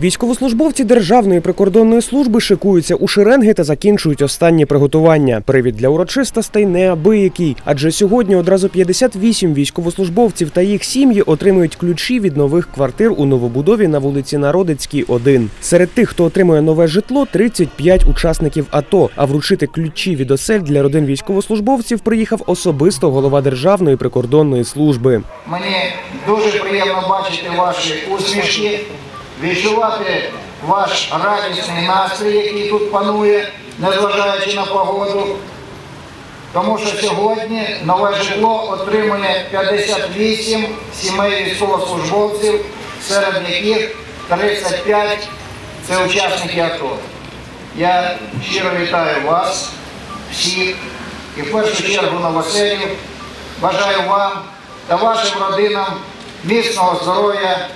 Військовослужбовці Державної прикордонної служби шикуються у шеренги та закінчують останні приготування. Привід для урочистостей неабиякий, адже сьогодні одразу 58 військовослужбовців та їх сім'ї отримують ключі від нових квартир у новобудові на вулиці Народицькій, 1. Серед тих, хто отримує нове житло, 35 учасників АТО. А вручити ключі від осель для родин військовослужбовців приїхав особисто голова Державної прикордонної служби. Мені дуже приємно бачити ваші усмішки, відчувати ваш радісний настрій, який тут панує, незважаючи на погоду. Тому що сьогодні нове житло отримує 58 сімей військовослужбовців, серед яких 35 це учасники АТО. Я щиро вітаю вас, всіх, і в першу чергу новоселів. Бажаю вам та вашим родинам міцного здоров'я,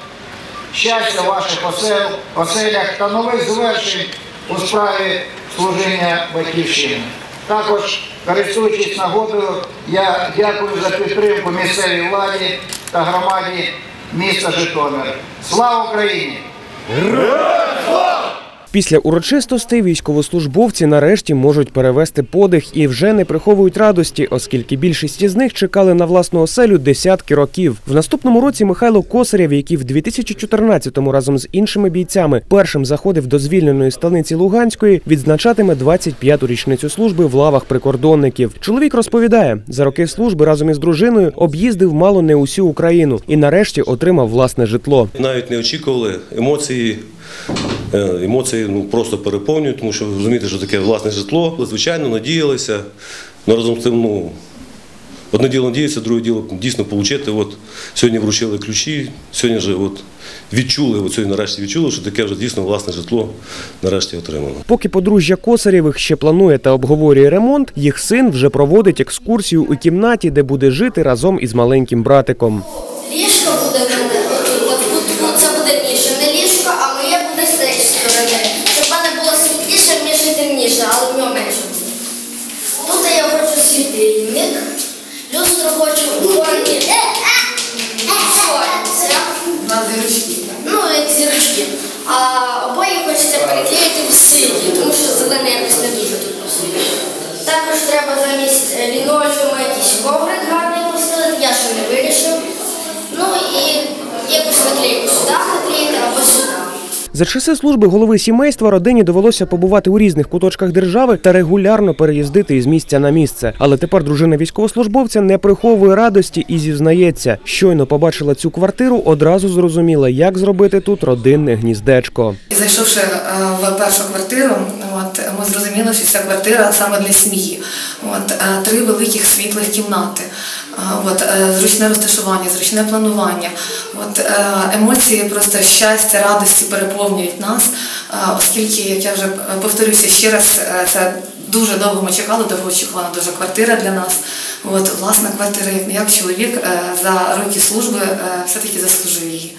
щастя ваших осел, оселях та нових звершень у справі служіння батьківщини. Також, користуючись нагодою, я дякую за підтримку місцевій владі та громаді міста Житомир. Слава Україні! Після урочистостей військовослужбовці нарешті можуть перевести подих і вже не приховують радості, оскільки більшість із них чекали на власну оселю десятки років. В наступному році Михайло Косарєв, який в 2014-му разом з іншими бійцями першим заходив до звільненої станиці Луганської, відзначатиме 25-ту річницю служби в лавах прикордонників. Чоловік розповідає, за роки служби разом із дружиною об'їздив мало не усю Україну і нарешті отримав власне житло. Навіть не очікували емоції. Е, Емоції ну, просто переповнюють, тому що розумієте, що таке власне житло. Звичайно, надіялися. Ну, разом з тим, ну, одне діло надіятися, друге діло дійсно отримати. От сьогодні вручили ключі, сьогодні вже от відчули, от сьогодні нарешті відчули, що таке вже дійсно власне житло нарешті отримано. Поки подружжя Косарєвих ще планує та обговорює ремонт, їх син вже проводить екскурсію у кімнаті, де буде жити разом із маленьким братиком. Світильник. Люстру хочу горні. Ну, як зірочки. А обоє хочеться переклеїти в сині, тому що зелене якось не дуже тут посилює. Також треба замість е, лінолеуму якийсь коврик За часи служби голови сімейства родині довелося побувати у різних куточках держави та регулярно переїздити із місця на місце. Але тепер дружина військовослужбовця не приховує радості і зізнається, щойно побачила цю квартиру, одразу зрозуміла, як зробити тут родинне гніздечко. Зайшовши е, в першу квартиру, от ми зрозуміли, що ця квартира саме для сім'ї. От е, три великих світлих кімнати. От е, зручне розташування, зручне планування. От е, емоції просто щастя, радості переповнюють нас, е, оскільки, як я вже повторюся ще раз, це дуже довго ми чекали, довгоочікувана дуже квартира для нас. От власна квартира, як як чоловік за роки служби все-таки заслужив її.